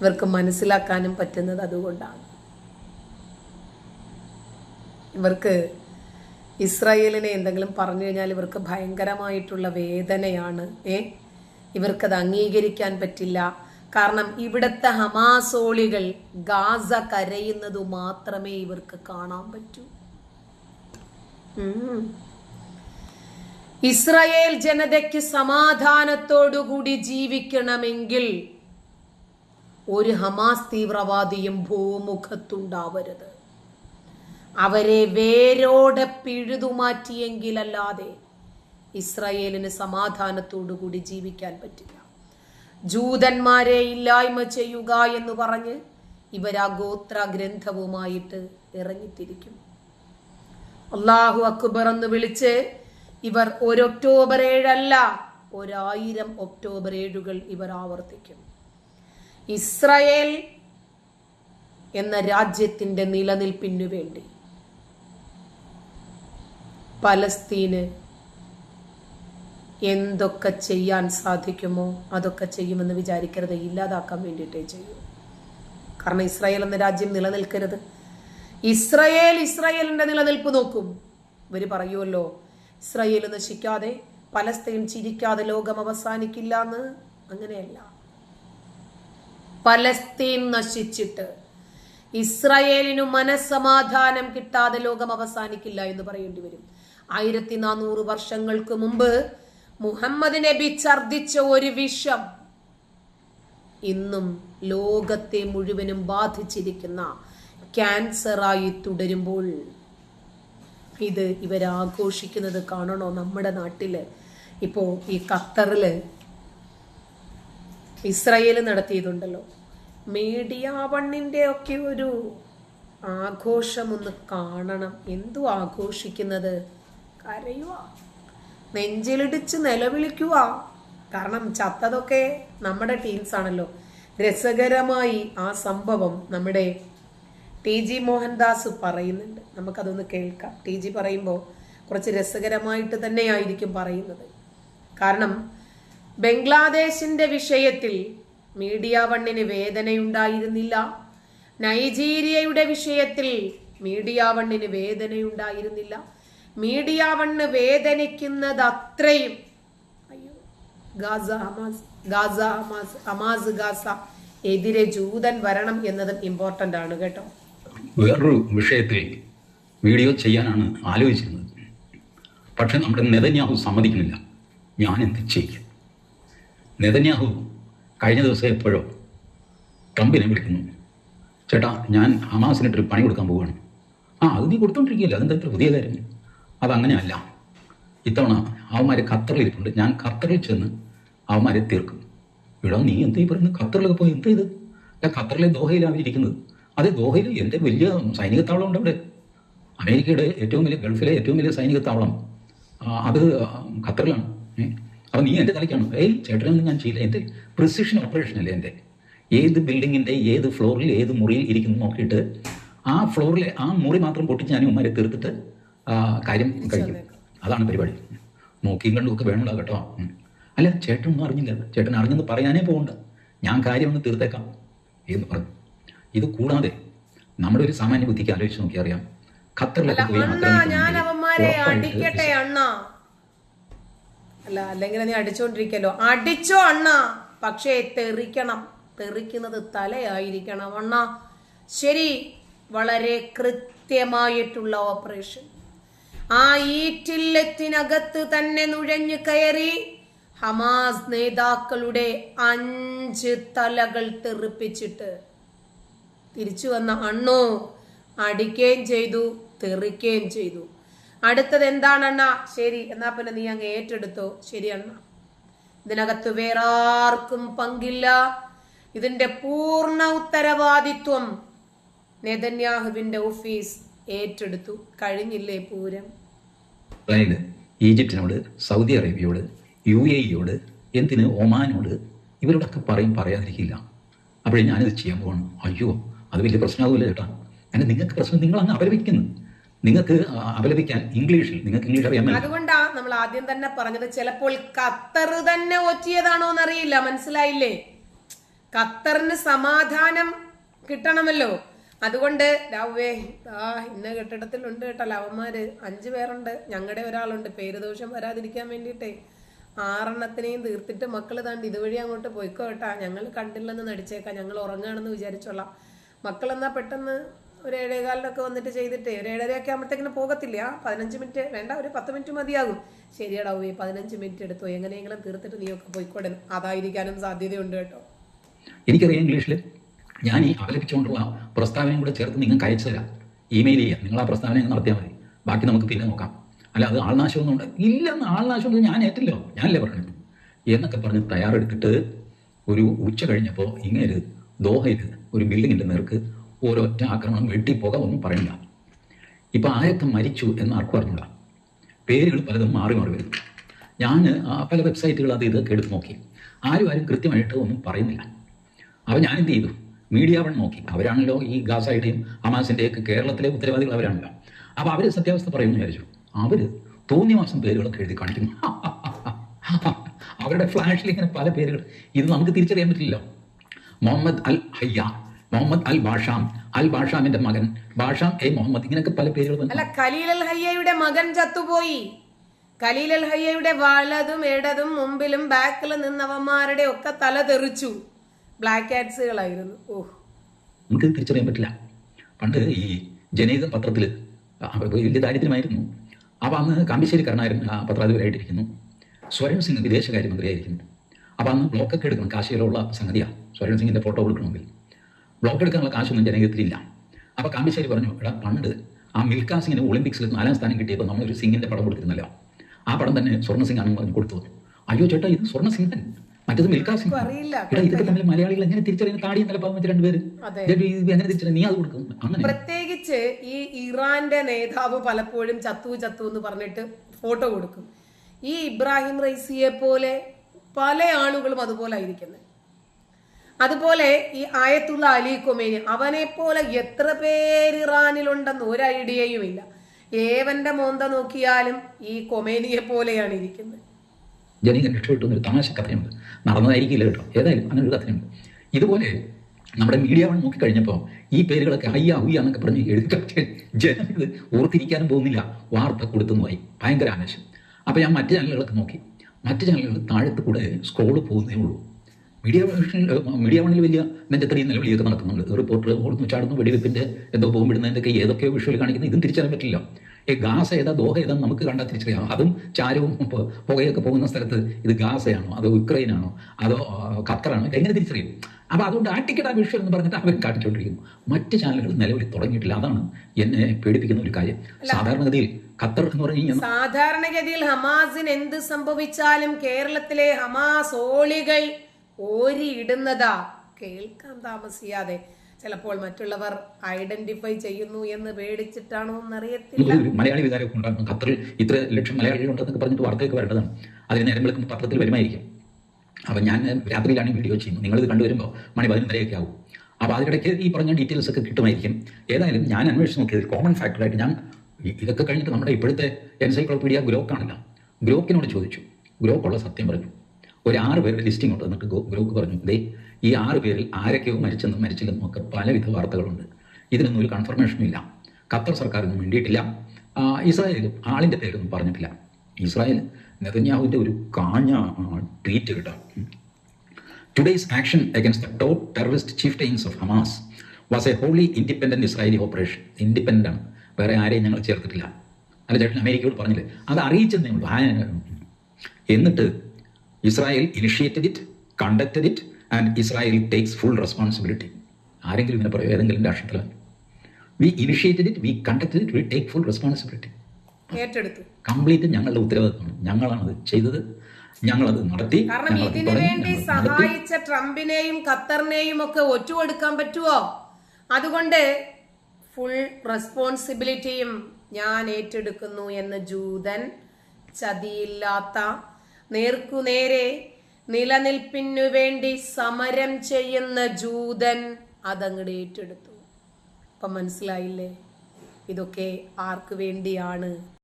ഇവർക്ക് മനസ്സിലാക്കാനും പറ്റുന്നത് അതുകൊണ്ടാണ്. ഇവർക്ക് ഇസ്രായേലിനെ എന്തെങ്കിലും പറഞ്ഞു കഴിഞ്ഞാൽ ഇവർക്ക് ഭയങ്കരമായിട്ടുള്ള വേദനയാണ്. ഏ? ഇവർക്കത് അംഗീകരിക്കാൻ പറ്റില്ല. കാരണം ഇവിടുത്തെ ഹമാസോളികൾ ഗാസ കരയുന്നത് മാത്രമേ ഇവർക്ക് കാണാൻ പറ്റൂ. ഇസ്രായേൽ ജനതയ്ക്ക് സമാധാനത്തോടുകൂടി ജീവിക്കണമെങ്കിൽ ഒരു ഹമാസ് തീവ്രവാദിയും ഭൂമുഖത്തുണ്ടാവരുത്. അവരെ വേരോടെ പിഴുതുമാറ്റിയെങ്കിലല്ലാതെ ഇസ്രയേലിന് സമാധാനത്തോടുകൂടി ജീവിക്കാൻ പറ്റില്ല. ജൂതന്മാരെ ഇല്ലായ്മ ചെയ്യുക എന്ന് പറഞ്ഞ് ഇവരാ ഗോത്ര ഗ്രന്ഥവുമായിട്ട് ഇറങ്ങിത്തിരിക്കും. അള്ളാഹു അക്ബർ എന്ന് വിളിച്ച് ഇവർ ഒരു ഒക്ടോബർ ഏഴല്ല ഒരായിരം ഒക്ടോബർ ഏഴുകൾ ഇവർ ആവർത്തിക്കും. ഇസ്രായേൽ എന്ന രാജ്യത്തിന്റെ നിലനിൽപ്പിന് വേണ്ടി പലസ്തീന് എന്തൊക്കെ ചെയ്യാൻ സാധിക്കുമോ അതൊക്കെ ചെയ്യുമെന്ന് വിചാരിക്കരുത് ഇല്ലാതാക്കാൻ വേണ്ടിയിട്ടേ ചെയ്യൂ. കാരണം ഇസ്രായേൽ എന്ന രാജ്യം നിലനിൽക്കരുത്. ഇസ്രയേൽ ഇസ്രായേലിന്റെ നിലനിൽപ്പ് നോക്കും. ഇവർ പറയുമല്ലോ ഇസ്രായേൽ നശിക്കാതെ പലസ്തീൻ ചിരിക്കാതെ ലോകം അവസാനിക്കില്ല എന്ന്. അങ്ങനെയല്ല. പലസ്തീൻ നശിച്ചിട്ട്. ഇസ്രയേലിനു മനസ്സമാധാനം കിട്ടാതെ ലോകം അവസാനിക്കില്ല എന്ന് പറയേണ്ടി വരും. ആയിരത്തി നാനൂറ് വർഷങ്ങൾക്ക് മുമ്പ് മുഹമ്മദ് നബി ഛർദിച്ച ഒരു വിഷം ഇന്നും ലോകത്തെ മുഴുവനും ബാധിച്ചിരിക്കുന്ന ക്യാൻസറായി തുടരുമ്പോൾ. ഇത് ഇവരാഘോഷിക്കുന്നത് കാണണോ നമ്മുടെ നാട്ടിൽ? ഇപ്പോ ഈ ഖത്തറിൽ ഇസ്രായേൽ നടത്തിയതുണ്ടല്ലോ. മീഡിയ വണ്ണിന്റെ ഒക്കെ ഒരു ആഘോഷം ഒന്ന് കാണണം. എന്തു ആഘോഷിക്കുന്നത്? കരയുക. നെഞ്ചിലിടിച്ച് നിലവിളിക്കുക. കാരണം ചത്തതൊക്കെ നമ്മുടെ ടീംസ് ആണല്ലോ. രസകരമായി ആ സംഭവം നമ്മുടെ ടി ജി മോഹൻദാസ് പറയുന്നുണ്ട്. നമുക്കതൊന്ന് കേൾക്കാം. ടി ജി പറയുമ്പോൾ കുറച്ച് രസകരമായിട്ട് തന്നെയായിരിക്കും പറയുന്നത്. കാരണം ബംഗ്ലാദേശിന്റെ വിഷയത്തിൽ മീഡിയ വണ്ണിന് വേദനയുണ്ടായിരുന്നില്ല. നൈജീരിയയുടെ വിഷയത്തിൽ മീഡിയ വണ്ണിന് വേദനയുണ്ടായിരുന്നില്ല. മീഡിയ വണ്ണ് വേദനിക്കുന്നത് അത്രയും അയ്യോ Gaza Hamas Gaza Hamas Hamas Gaza എതിരെ ജൂതൻ വരണം എന്നതും ഇമ്പോർട്ടന്റ് ആണ് കേട്ടോ. വേറൊരു വിഷയത്തിൽ വീഡിയോ ചെയ്യാനാണ് ആലോചിച്ചിരുന്നത്. പക്ഷെ നമ്മുടെ നെതന്യാഹു സമ്മതിക്കുന്നില്ല. ഞാൻ എന്ത് ചെയ്യും? നെതന്യാഹു കഴിഞ്ഞ ദിവസം എപ്പോഴോ ട്രംപിനെ വിളിക്കുന്നു. ചേട്ടാ ഞാൻ ഹമാസിനിട്ടൊരു പണി കൊടുക്കാൻ പോവുകയാണ് ആ അത് നീ കൊടുത്തോണ്ടിരിക്കുകയില്ല? അതെന്താ ഇത്ര പുതിയ കാര്യം? അതങ്ങനെയല്ല. ഇത്തവണ അവന്മാർ ഖത്തറിലിരിപ്പുണ്ട്. ഞാൻ ഖത്തറിൽ ചെന്ന് അവന്മാരെ തീർക്കും. ഇവിടെ നീ എന്തേ പറയുന്നത്? ഖത്തറിലൊക്കെ പോയി എന്ത് ചെയ്ത് ഞാൻ ഖത്തറിലെ ദോഹയിലാണ് ഇരിക്കുന്നത് അതെ ദോഹയിൽ എന്റെ വലിയ സൈനിക താവളം ഉണ്ട് അവിടെ. അമേരിക്കയുടെ ഏറ്റവും വലിയ ഗൾഫിലെ ഏറ്റവും വലിയ സൈനിക താവളം. അത് ഖത്തറിലാണ്. അപ്പം നീ എന്റെ തലയ്ക്കാണോ ഏയ് ചേട്ടനൊന്നും ഞാൻ ചെയ്യില്ല. എന്റെ പ്രിസിഷൻ ഓപ്പറേഷൻ അല്ലേ എന്റെ ഏത് ബിൽഡിങ്ങിന്റെ ഏത് ഫ്ലോറിൽ ഏത് മുറിയിൽ ഇരിക്കുന്നു നോക്കിയിട്ട് ആ ഫ്ലോറിലെ ആ മുറി മാത്രം പൊട്ടിച്ച് ഞാൻ ഉമ്മാരെ തീർത്തിട്ട് കാര്യം കഴിക്കും. അതാണ് പരിപാടി. നോക്കിയും കണ്ടും ഒക്കെ വേണമല്ലോ കേട്ടോ. അല്ല ചേട്ടനൊന്നും അറിഞ്ഞില്ല. ചേട്ടൻ അറിഞ്ഞെന്ന് പറയാനേ പോകണ്ട ഞാൻ കാര്യം ഒന്ന് തീർത്തേക്കാം. എന്ന് പറഞ്ഞു. ഇത് കൂടാതെ നമ്മുടെ ഒരു സാമാന്യ ബുദ്ധിക്ക് ആലോചിച്ച് നോക്കിയറിയാം ഖത്തറിലൊക്കെ പോയി അണ്ണ ഞാൻ ആക്രമിക്കുന്നുണ്ടെങ്കിൽ അവന്മാരെ ഉറപ്പായിട്ട് അടിക്കട്ടെ അണ്ണ അല്ല അല്ലെങ്കിൽ നീ അടിച്ചോണ്ടിരിക്കല്ലോ. അടിച്ചോ അണ്ണ. പക്ഷേ തെറിക്കണം. തെറിക്കുന്നത് തലയായിരിക്കണം അണ്ണ. ശരി വളരെ കൃത്യമായിട്ടുള്ള ഓപ്പറേഷൻ. ആ ഈറ്റില്ലത്തിനകത്ത് തന്നെ നുഴഞ്ഞു കയറി ഹമാസ് നേതാക്കളുടെ അഞ്ച് തലകൾ തെറിപ്പിച്ചിട്ട് തിരിച്ചു വന്ന അണ്ണു അടിക്കുകയും ചെയ്തു തെറിക്കുകയും ചെയ്തു. അടുത്തത് എന്താണ് ശരി എന്നാ പിന്നെ നീ അങ്ങ് ഏറ്റെടുത്തോ. ശരി അണ്ണ ഇതിനകത്ത് വേറെ ആർക്കും പങ്കില്ല. ഇതിന്റെ പൂർണ ഉത്തരവാദിത്വം നെതന്യാഹുവിന്റെ ഓഫീസ് ഏറ്റെടുത്തു. കഴിഞ്ഞില്ലേ പൂരം? ഈജിപ്തിനോട് സൗദി അറേബ്യയോട് യു എ ഇയോട് എന്തിന് ഒമാനോട് ഇവരോടൊക്കെ പറയും പറയാതിരിക്കില്ല. അപ്പോഴേ ഞാനിത് ചെയ്യാൻ പോകണം അയ്യോ അത് വലിയ പ്രശ്നമാകില്ല ചേട്ടാ. അങ്ങനെ നിങ്ങൾക്ക് പ്രശ്നം നിങ്ങൾ അങ്ങ് അപലപിക്കുന്നു. നിങ്ങൾക്ക് അപലപിക്കാൻ ഇംഗ്ലീഷിൽ നിങ്ങൾക്ക് ഇംഗ്ലീഷ് അറിയാമല്ലോ അതുകൊണ്ടാ നമ്മൾ ആദ്യം തന്നെ പറഞ്ഞത് ചിലപ്പോൾ ഖത്തർ തന്നെ ഒറ്റിയതാണോ എന്നറിയില്ല മനസ്സിലായില്ലേ? ഖത്തറിന് സമാധാനം കിട്ടണമല്ലോ. അതുകൊണ്ട് രാവേ ആ ഇന്ന കെട്ടിടത്തിലുണ്ട് കേട്ടോ ലവന്മാര് അഞ്ചു പേരുണ്ട് ഞങ്ങളുടെ ഒരാളുണ്ട് പേര് ദോഷം വരാതിരിക്കാൻ വേണ്ടിയിട്ടേ. ആറെണ്ണത്തിനെയും തീർത്തിട്ട് മക്കൾ താണ്ട് ഇതുവഴി അങ്ങോട്ട് പോയിക്കോ കേട്ടാ. ഞങ്ങൾ കണ്ടില്ലെന്ന് നടിച്ചേക്കാം ഞങ്ങൾ ഉറങ്ങാണെന്ന് വിചാരിച്ചോളാം. മക്കളെന്നാ പെട്ടെന്ന് ഒരു ഏഴേകാലിനൊക്കെ വന്നിട്ട് ചെയ്തിട്ട് ഒരു ഏഴരയൊക്കെ ആകുമ്പോഴത്തേക്കിന് പോകത്തില്ല. പതിനഞ്ച് മിനിറ്റ് വേണ്ട ഒരു പത്ത് മിനിറ്റ് മതിയാകും. ശരിയടാ ഉവ്വേ പതിനഞ്ച് മിനിറ്റ് എടുത്തു. എങ്ങനെയെങ്കിലും തീർത്തിട്ട് നീയൊക്കെ പോയിക്കോടെ അതായിരിക്കാനും സാധ്യതയുണ്ട് കേട്ടോ. എനിക്കറിയാം ഇംഗ്ലീഷിൽ ഞാൻ ഈ അവലപിച്ചുകൊണ്ടുള്ള പ്രസ്താവനയും കൂടെ ചേർത്ത് നിങ്ങൾക്ക് അയച്ചു തരാം. ഇമെയിൽ ചെയ്യാം. നിങ്ങൾ ആ പ്രസ്താവന നടത്തിയാൽ മതി. ബാക്കി നമുക്ക് പിന്നെ നോക്കാം. അല്ല അത് ആൾനാശമൊന്നും ഉണ്ട് ഇല്ലെന്ന് ആൾനാശമൊന്നും ഞാൻ ഏറ്റില്ലോ ഞാനല്ലേ പറഞ്ഞത്? എന്നൊക്കെ പറഞ്ഞ് തയ്യാറെടുത്തിട്ട് ഒരു ഉച്ച കഴിഞ്ഞപ്പോൾ ഇങ്ങനെ ദോഹയിൽ ഒരു ബിൽഡിങ്ങിന്റെ നേർക്ക് ഓരോറ്റ ആക്രമണം വെട്ടിപ്പോക ഒന്നും പറയില്ല ഇപ്പം ആരൊക്കെ മരിച്ചു എന്ന് ആർക്കും അറിഞ്ഞില്ല പേരുകൾ പലതും മാറി മാറി വരും. ഞാൻ പല വെബ്സൈറ്റുകൾ അത് ഇതൊക്കെ എടുത്ത് നോക്കി. ആരും ആരും കൃത്യമായിട്ട് ഒന്നും പറയുന്നില്ല. അപ്പോൾ ഞാൻ എന്ത് ചെയ്തു? മീഡിയ വൺ നോക്കി. അവരാണല്ലോ ഈ ഗാസയുടെയും ഹമാസിന്റെയൊക്കെ കേരളത്തിലെ ഉത്തരവാദികൾ അവരാണല്ലോ. അപ്പോൾ അവർ സത്യാവസ്ഥ പറയുമെന്ന് വിചാരിച്ചു. അവർ തോന്നിയ മാസം പേരുകളൊക്കെ എഴുതി കാണിക്കുന്നു. അവരുടെ ഫ്ലാഷിൽ ഇങ്ങനെ പല പേരുകൾ. ഇത് നമുക്ക് തിരിച്ചറിയാൻ പറ്റില്ലല്ലോ. Muhammad al Hayya Muhammad al Basham al ബാഷാമിന്റെ മകൻ. ബാഷാം എ മുഹമ്മദ് ഇങ്ങനെയൊക്കെ പല പേരുകൾ അല്ല ഖലീൽ അൽ ഹയ്യയുടെ മകൻ ചത്തുപോയി. ഖലീൽ അൽ ഹയ്യയുടെ വലതും ഇടതും മുമ്പിലും ബാക്കിൽ നിന്നവന്മാരുടെ ഒക്കെ തല തെറിച്ചു. ബ്ലാക്ക് ആറ്റ്സുകളായിരുന്നു ഓഹ്. നമുക്ക് തിരിച്ചറിയാൻ പറ്റില്ല. പണ്ട് ഈ ജനീത പത്രത്തിൽ വലിയ ദാരിദ്ര്യമായിരുന്നു. അപ്പോൾ അന്ന് കാമ്പിശ്ശേരിക്കാരനായിരുന്നു ആ പത്രാധിപരായിട്ടിരിക്കുന്നു. സ്വരൺ സിംഗ് വിദേശകാര്യമന്ത്രിയായിരിക്കുന്നു. അപ്പോൾ അന്ന് ബ്ലോക്കൊക്കെ എടുക്കണം കാശിയിലുള്ള സംഗതിയാണ് സ്വരൺ സിംഗിന്റെ ഫോട്ടോ കൊടുക്കണമെങ്കിൽ. ബ്ലോക്ക് എടുക്കാനുള്ള കാശൊന്നും ജനകീയത്തിലില്ല അപ്പോൾ കാമ്പിശ്ശേരി പറഞ്ഞു എടാ പണ്ട് ആ മിൽഖാ സിംഗിന് ഒളിമ്പിക്സിൽ നാലാം സ്ഥാനം കിട്ടിയപ്പോൾ നമ്മൾ ഒരു സിംഗിന്റെ പടം കൊടുത്തിരുന്നല്ലോ. ആ പടം തന്നെ സ്വർണ സിംഗ് ആണെന്ന് പറഞ്ഞ് കൊടുത്തു. അയ്യോ ചേട്ടാ ഇത് സ്വർണ സിംഗൻ മറ്റത് മിൽഖാ സിംഗ് എടാ ഇതൊക്കെ തമ്മിൽ മലയാളികൾ എങ്ങനെ തിരിച്ചറിയുന്ന? താടി എന്നല്ല പറഞ്ഞു വെച്ച രണ്ടുപേര്. എങ്ങനെ തിരിച്ചറിയും നീ അത് കൊടുക്കും. അങ്ങനെ. പ്രത്യേകിച്ച് ഈ ഇറാന്റെ നേതാവ് പലപ്പോഴും ചത്തു ചത്തു എന്ന് പറഞ്ഞിട്ട് ഫോട്ടോ കൊടുക്കും. ഈ ഇബ്രാഹിം റൈസിയെ പോലെ പല ആളുകളും അതുപോലെ ആയിരിക്കുന്നത്. അതുപോലെ ഈ ആയത്തുള്ള അലി കൊമേനി പോലെ എത്ര പേര് ഇറാനിലുണ്ടെന്ന് ഒരു ഐഡിയയും ഇല്ല ഏവന്റെ മോന്ത നോക്കിയാലും ഈ കൊമേനിയെ പോലെയാണ് ഇരിക്കുന്നത്. ജനീകൻ രക്ഷപ്പെട്ടു ഒരു തമാശ കഥയുണ്ട്. നടന്നതായിരിക്കില്ല കേട്ടോ. ഏതായാലും അങ്ങനെ ഒരു കഥയുണ്ട്. ഇതുപോലെ നമ്മുടെ മീഡിയ വൺ നോക്കിക്കഴിഞ്ഞപ്പോൾ ഈ പേരുകളൊക്കെ ഹയ്യ ഹുയ്യ എന്നൊക്കെ പറഞ്ഞ് എഴുതി ജനം ഇത് ഓർത്തിരിക്കാനും പോകുന്നില്ല. വാർത്ത കൊടുത്തുന്നുമായി. ഭയങ്കര ആവേശം. അപ്പോൾ ഞാൻ മറ്റ് ചാനലുകളൊക്കെ നോക്കി. മറ്റ് ചാനലുകൾ താഴത്ത് കൂടെ സ്ക്രോൾ പോകുന്നേ ഉള്ളൂ. മീഡിയ മീഡിയ വണ്ണിൽ വലിയ നെഞ്ചത്തറിയും നിലവിളിയൊക്കെ നടക്കുന്നുണ്ട് റിപ്പോർട്ടർ ഓടുന്നു ചാടുന്നു വെടിവെപ്പിന്റെ എന്തോ ബോംബിടുന്നതിന്റെയൊക്കെ ഏതൊക്കെയോ വിഷ്വൽ കാണിക്കുന്നത് ഇതും തിരിച്ചറിയാൻ പറ്റില്ല. ഈ ഗാസ് ഏതാ ദോഹ ഏതാ നമുക്ക് കണ്ടാൽ തിരിച്ചറിയാം. അതും ചാരവും പുകയൊക്കെ പോകുന്ന സ്ഥലത്ത് ഇത് ഗാസയാണോ അതോ ഉക്രൈനാണോ അതോ ഖത്തറാണോ എങ്ങനെ തിരിച്ചറിയും? അപ്പോൾ അതുകൊണ്ട് ആ ടിക്കറ്റ് ആ വിഷ്വൽ എന്ന് പറഞ്ഞിട്ട് അവർ കാട്ടിച്ചുകൊണ്ടിരിക്കുന്നു മറ്റ് ചാനലുകൾ നിലവിൽ തുടങ്ങിയിട്ടില്ല. അതാണ് എന്നെ പേടിപ്പിക്കുന്ന ഒരു കാര്യം. സാധാരണഗതിയിൽ ഖത്തർ എന്ന് പറഞ്ഞു സാധാരണഗതിയിൽ ഹമാസിന് എന്ത് സംഭവിച്ചാലും കേരളത്തിലെ ഹമാസ് ഓളികൾ ഓരിയിടുന്നതാ കേൾക്കാൻ താമസിയാതെ ചിലപ്പോൾ മറ്റുള്ളവർ ഐഡന്റിഫൈ ചെയ്യുന്നു എന്ന് പേടിച്ചിട്ടാണോ എന്നറിയത്തില്ല. മലയാളി വികാരമൊക്കെ ഉണ്ടാകും. ഖത്തറിൽ ഇത്ര ലക്ഷം മലയാളികൾ ഉണ്ടെന്നൊക്കെ പറഞ്ഞിട്ട് വാർത്തയൊക്കെ വരേണ്ടതാണ്. അതിന് നേരം വിളിക്കുമ്പോൾ പത്രത്തിൽ വരുമായിരിക്കും. അപ്പം ഞാൻ രാത്രിയിലാണ് വീഡിയോ ചെയ്യുന്നത്. ഇത് കണ്ടുവരുമ്പോൾ മണി പതിനൊന്നരയൊക്കെ ആവും. അപ്പോൾ അതിനിടയ്ക്ക് ഈ പറഞ്ഞ ഡീറ്റെയിൽസ് ഒക്കെ കിട്ടുമായിരിക്കും. ഏതായാലും ഞാൻ അന്വേഷിച്ച് നോക്കിയത് കോമൺ ഫാക്ടറായിട്ട് ഞാൻ ഇതൊക്കെ കഴിഞ്ഞിട്ട് നമ്മുടെ ഇപ്പോഴത്തെ എൻസൈക്ലോപീഡിയ ഗ്രോക്കാണല്ലോ ഗ്രോക്കിനോട് ചോദിച്ചു. ഗ്രോക്കുള്ള സത്യം പറഞ്ഞു. ഒരു ആറ് പേരുടെ ലിസ്റ്റിംഗ് ഉണ്ട്. എന്നിട്ട് ഗ്രൂപ്പ് പറഞ്ഞു ദേ ഈ ആറ് പേരിൽ ആരൊക്കെയോ മരിച്ചെന്നും മരിച്ചില്ലെന്നും ഒക്കെ പലവിധ വാർത്തകളുണ്ട്. ഇതിനൊന്നും ഒരു കൺഫർമേഷനും ഇല്ല. ഖത്തർ സർക്കാരൊന്നും വേണ്ടിയിട്ടില്ല ഇസ്രായേലും ആളിന്റെ പേരൊന്നും പറഞ്ഞിട്ടില്ല. ഇസ്രായേൽ നെതന്യാഹുവിന്റെ ഒരു കാഞ്ഞ ട്വീറ്റ് കേട്ടോ. Action against the top terrorist chieftains of Hamas was a wholly independent Israeli operation independent ആണ്. വേറെ ആരെയും ഞങ്ങൾ ചേർത്തിട്ടില്ല. അല്ല ചേട്ടൻ അമേരിക്കയോട് പറഞ്ഞില്ലേ? അത് അറിയിച്ചെന്നേ ഉള്ളൂ. എന്നിട്ട് Israel initiated it conducted it and Israel takes full responsibility ആരെങ്കിലും ഇങ്ങനെ പറയോ? ഏതെങ്കിലും രാഷ്ട്രത്തിൽ we initiated it we conducted it we take full responsibility ഏറ്റെടുത്തു. കംപ്ലീറ്റ് ഞങ്ങളുടെ ഉത്തരവാദിത്തമാണ് ഞങ്ങളാണത് ചെയ്തത്. ഞങ്ങളത് നടത്തി. കാരണം ഇതിനു വേണ്ടി. സഹായിച്ച ട്രംപിനെയും ഖത്തറിനെയും ഒക്കെ ഒറ്റുകൊടുക്കാൻ പറ്റുമോ അതുകൊണ്ട് ഫുൾ റെസ്പോൺസിബിലിറ്റിയും ഞാൻ ഏറ്റെടുക്കുന്നു എന്ന് ജൂതൻ ചതിയില്ലാത്ത നേർക്കുനേരെ നിലനിൽപ്പിനു വേണ്ടി സമരം ചെയ്യുന്ന ജൂതൻ അതങ്ങട് ഏറ്റെടുത്തു. അപ്പം മനസ്സിലായില്ലേ? ഇതൊക്കെ ആർക്ക് വേണ്ടിയാണ്?